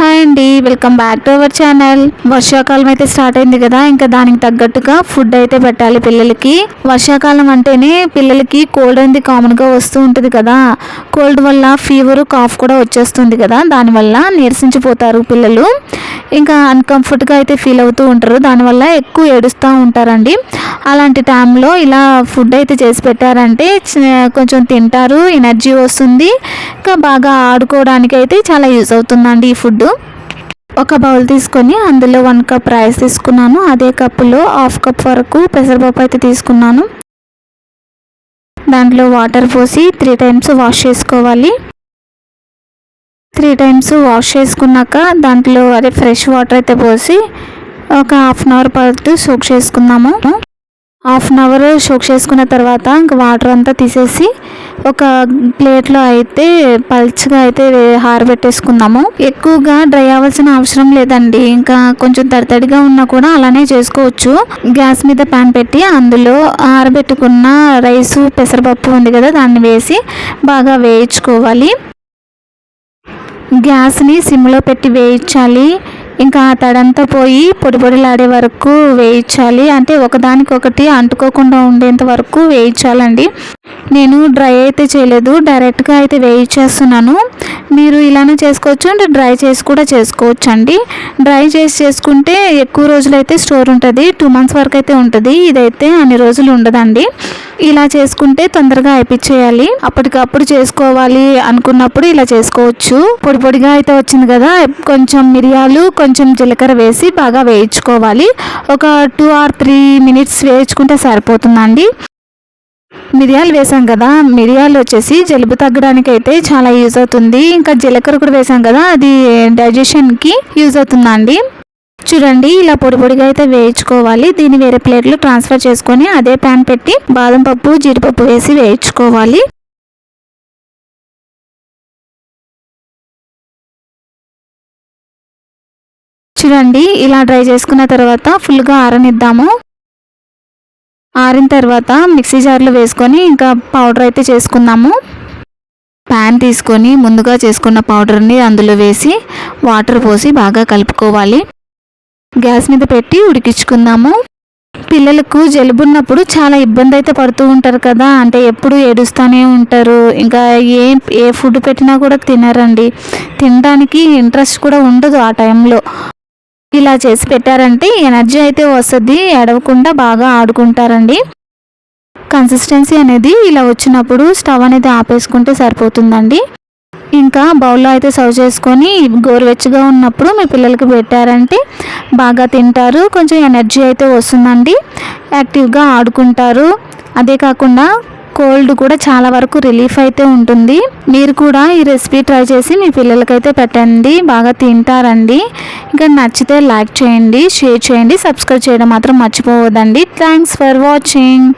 Hi అండి welcome back to our channel. వర్షాకాలం అయితే స్టార్ట్ అయింది కదా ఇంకా దానికి తగ్గట్టుగా ఫుడ్ అయితే పెట్టాలి పిల్లలకి. వర్షాకాలం అంటేనే పిల్లలకి కోల్డ్ అనేది కామన్గా వస్తూ ఉంటుంది కదా. కోల్డ్ వల్ల ఫీవర్ కాఫ్ కూడా వచ్చేస్తుంది కదా దానివల్ల నీరసించిపోతారు పిల్లలు. ఇంకా అన్కంఫర్ట్గా అయితే ఫీల్ అవుతూ ఉంటారు దానివల్ల ఎక్కువ ఏడుస్తూ ఉంటారండి. అలాంటి టైంలో ఇలా ఫుడ్ అయితే చేసి పెట్టారంటే కొంచెం తింటారు ఎనర్జీ వస్తుంది. ఇంకా బాగా ఆడుకోవడానికి అయితే చాలా యూజ్ అవుతుందండి ఈ ఫుడ్ ఒక బౌల్ తీసుకొని అందులో వన్ కప్ రైస్ తీసుకున్నాను. అదే కప్పులో హాఫ్ కప్ వరకు పెసరపప్పు అయితే తీసుకున్నాను. దాంట్లో వాటర్ పోసి త్రీ టైమ్స్ వాష్ చేసుకోవాలి. త్రీ టైమ్స్ వాష్ చేసుకున్నాక దాంట్లో అదే ఫ్రెష్ వాటర్ అయితే పోసి ఒక హాఫ్ అన్ అవర్ పాటు సోక్ చేసుకుందాము. హాఫ్ అన్ అవర్ సోక్ చేసుకున్న తర్వాత ఇంకా వాటర్ అంతా తీసేసి ఒక ప్లేట్లో అయితే పల్చగా అయితే హారబెట్టేసుకుందాము ఎక్కువగా డ్రై అవ్వాల్సిన అవసరం లేదండి. ఇంకా కొంచెం తడితడిగా ఉన్నా కూడా అలానే చేసుకోవచ్చు. గ్యాస్ మీద ప్యాన్ పెట్టి అందులో ఆరబెట్టుకున్న రైసు పెసరపప్పు ఉంది కదా దాన్ని వేసి బాగా వేయించుకోవాలి. గ్యాస్ని సిమ్లో పెట్టి వేయించాలి. ఇంకా ఆ తడంతా పోయి పొడి పొడిలాడే వరకు వేయించాలి. అంటే ఒకదానికొకటి అంటుకోకుండా ఉండేంత వరకు వేయించాలండి. నేను డ్రై అయితే చేయలేదు డైరెక్ట్గా అయితే వేయించేస్తున్నాను మీరు ఇలానే చేసుకోవచ్చు అంటే డ్రై చేసి కూడా చేసుకోవచ్చు అండి డ్రై చేసి చేసుకుంటే ఎక్కువ రోజులు అయితే స్టోర్ ఉంటుంది టూ మంత్స్ వరకు అయితే ఉంటుంది ఇదైతే అన్ని రోజులు ఉండదండి. ఇలా చేసుకుంటే తొందరగా అయిపించేయాలి అప్పటికప్పుడు చేసుకోవాలి అనుకున్నప్పుడు ఇలా చేసుకోవచ్చు. పొడి పొడిగా అయితే వచ్చింది కదా కొంచెం మిరియాలు కొంచెం జీలకర్ర వేసి బాగా వేయించుకోవాలి. ఒక టూ ఆర్ త్రీ మినిట్స్ వేయించుకుంటే సరిపోతుందండి. మిరియాలు వేసాం కదా మిరియాలు వచ్చేసి జలుబు తగ్గడానికి అయితే చాలా యూజ్ అవుతుంది. ఇంకా జీలకర్ర కూడా వేసాం కదా అది డైజెషన్కి యూజ్ అవుతుందండి చూడండి ఇలా పొడి పొడిగా అయితే వేయించుకోవాలి. దీన్ని వేరే ప్లేట్లో ట్రాన్స్ఫర్ చేసుకొని అదే ప్యాన్ పెట్టి బాదం పప్పు జీడిపప్పు వేసి వేయించుకోవాలి. చూడండి ఇలా డ్రై చేసుకున్న తర్వాత ఫుల్గా ఆరనిద్దాము. ఆరిన తర్వాత మిక్సీ జార్లో వేసుకొని ఇంకా పౌడర్ అయితే చేసుకుందాము. ప్యాన్ తీసుకొని ముందుగా చేసుకున్న పౌడర్ని అందులో వేసి వాటర్ పోసి బాగా కలుపుకోవాలి. గ్యాస్ మీద పెట్టి ఉడికించుకుందాము. పిల్లలకు జలుబు ఉన్నప్పుడు చాలా ఇబ్బంది అయితే పడుతూ ఉంటారు కదా అంటే ఎప్పుడు ఏడుస్తూనే ఉంటారు. ఇంకా ఏ ఏ ఫుడ్ పెట్టినా కూడా తినరండి. తినడానికి ఇంట్రెస్ట్ కూడా ఉండదు ఆ టైంలో ఇలా చేసి పెట్టారంటే ఎనర్జీ అయితే వస్తుంది ఎడవకుండా బాగా ఆడుకుంటారండి. కన్సిస్టెన్సీ అనేది ఇలా వచ్చినప్పుడు స్టవ్ అనేది ఆపేసుకుంటే సరిపోతుందండి. ఇంకా బౌల్లో అయితే సర్వ్ చేసుకొని గోరువెచ్చగా ఉన్నప్పుడు మీ పిల్లలకి పెట్టారంటే బాగా తింటారు కొంచెం ఎనర్జీ అయితే వస్తుందండి. యాక్టివ్గా ఆడుకుంటారు. అదే కాకుండా కోల్డ్ కూడా చాలా వరకు రిలీఫ్ అయితే ఉంటుంది. మీరు కూడా ఈ రెసిపీ ట్రై చేసి మీ పిల్లలకైతే పెట్టండి. బాగా తింటారండి. ఇంకా నచ్చితే లైక్ చేయండి షేర్ చేయండి సబ్స్క్రైబ్ చేయడం మాత్రం మర్చిపోవద్దండి. Thanks for watching.